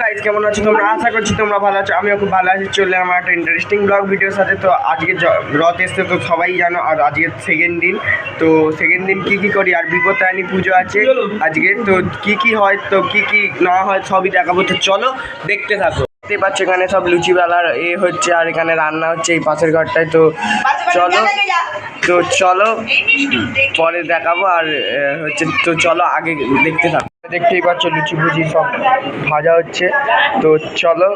Guys কেমন আছো তোমরা? আশা করছি তোমরা ভালো আছো। আমিও খুব ভালো আছি। চলে আমার একটা ইন্টারেস্টিং ব্লগ ভিডিওর সাথে। তো আজকে রথ এসছে তো সবাই জানো আর আজকে সেকেন্ড দিন। তো সেকেন্ড দিন কি কি করি? আর বিপত্তায়নী পুজো আছে আজকে। তো কি কি হয় তো কি কি না হয় সবই দেখাবো। তো চলো দেখতে থাকো। দেখতে পাচ্ছ, এখানে সব লুচিবেলার এ হচ্ছে, আর এখানে রান্না হচ্ছে এই পাশের ঘরটায়। তো চলো তো চলো, পরে দেখাবো, আর হচ্ছে, তো চলো আগে দেখতে থাকো। দেখতেই পাচ্ছ, লুচি ভুচি সব ভাজা হচ্ছে। তো চলো,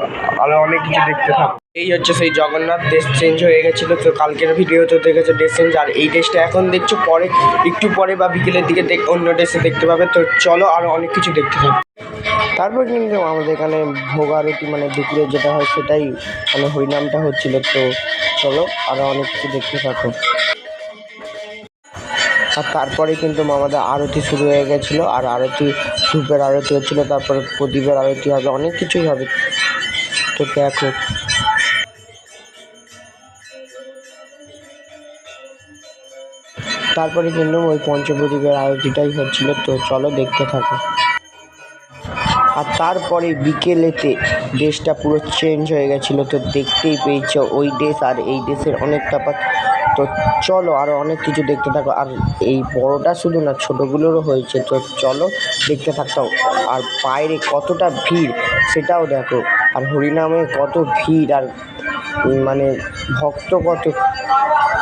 আরও অনেক কিছু দেখতে থাকো। এই হচ্ছে সেই জগন্নাথ, ড্রেস চেঞ্জ হয়ে গেছিল, তো কালকের ভিডিওতে দেখেছ, ড্রেস চেঞ্জ। আর এই ড্রেসটা এখন দেখছ, পরে, একটু পরে বা বিকেলের দিকে দেখ, অন্য ড্রেসে দেখতে পাবে। তো চলো, আরও অনেক কিছু দেখতে থাকো। তারপর কিন্তু আমাদের এখানে ভোগ আরতি মানে দুপুরে যেটা হয় সেটাই মানে হরিনামটা হচ্ছিল, তো চলো আরও অনেক কিছু দেখতে থাকো। আর তারপরে কিন্তু আমাদের আরতি শুরু হয়ে গেছিল, আর আরতি, ধূপের আরতি হচ্ছিল, তারপরে প্রদীপের আরতি হবে, অনেক কিছুই হবে। তো দেখো। তারপরে কিন্তু ওই পঞ্চপ্রদীপের আরতিটাই হচ্ছিল, তো চলো দেখতে থাকো। আর তারপরে বিকেলেতে ড্রেসটা পুরো চেঞ্জ হয়ে গেছিল, তো দেখতেই পেয়েছ ওই ড্রেস আর এই ড্রেসের অনেক তফাৎ। তো চলো আরও অনেক কিছু দেখতে থাকো। আর এই বড়টা শুধু না, ছোটোগুলোরও হয়েছে, তো চলো দেখতে থাকতাম। আর বাইরে কতটা ভিড় সেটাও দেখো। আর হরিনামে কত ভিড় আর মানে ভক্ত কত,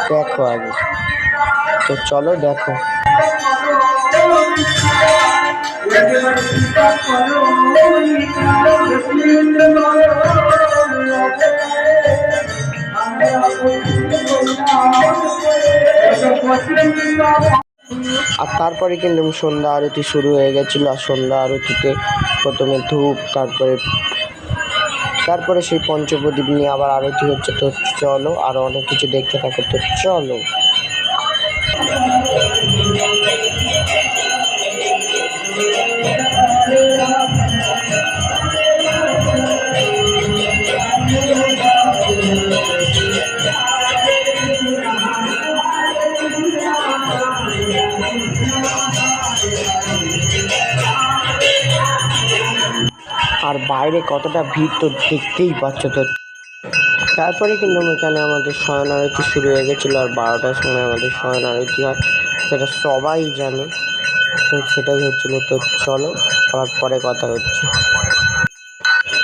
দেখো আগে। তো চলো দেখো। আর তারপরে কিন্তু সন্ধ্যা আরতি শুরু হয়ে গেছিল, আর সন্ধ্যা আরতিতে প্রথমে ধূপ, তারপরে তারপরে সেই পঞ্চপ্রদীপ নিয়ে আবার আরতি হচ্ছে। তো চলো আরও অনেক কিছু দেখতে থাকো, তো চলো। আর বাইরে কতটা ভিড় তো দেখতেই পাচ্ছ তো। তারপরে কিন্তু এখানে আমাদের শয়ন আরতি শুরু হয়ে গেছিল আর বারোটার সময় আমাদের শয়ন আরতি হয়। সেটা সবাই জানে। তো সেটাই হচ্ছিল তো চলো, আবার পরে কথা হচ্ছে।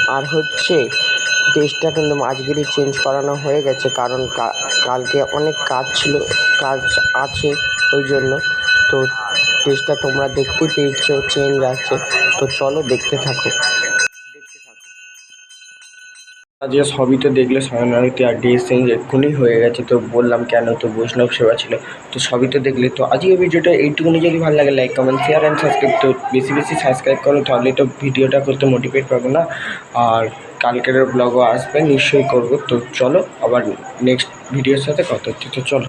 আর হচ্ছে, দেশটা কিন্তু আজকেরই চেঞ্জ করানো হয়ে গেছে কারণ কালকে অনেক কাজ ছিল, কাজ আছে ওই জন্য। তো দেশটা তোমরা দেখতে পেয়েছ চেঞ্জ আছে। তো চলো দেখতে থাকো। আজকে সবই তো দেখলে স্বয়নারতি আর ডে চেঞ্জ এক্ষুনি হয়ে গেছে, তো বললাম কেন? তো বৈষ্ণব সেবা ছিল। তো সবই তো দেখলে তো আজকে ভিডিওটা এইটুকুনি যদি ভালো লাগে like comment share and subscribe তো বেশি বেশি সাবস্ক্রাইব করো, তাহলে তো ভিডিওটা করতে মোটিভেট পাবো না। আর কালকের ব্লগও আসবে, নিশ্চয়ই করব। তো চলো, আবার নেক্সট ভিডিওর সাথে কথা হচ্ছে। তো চলো।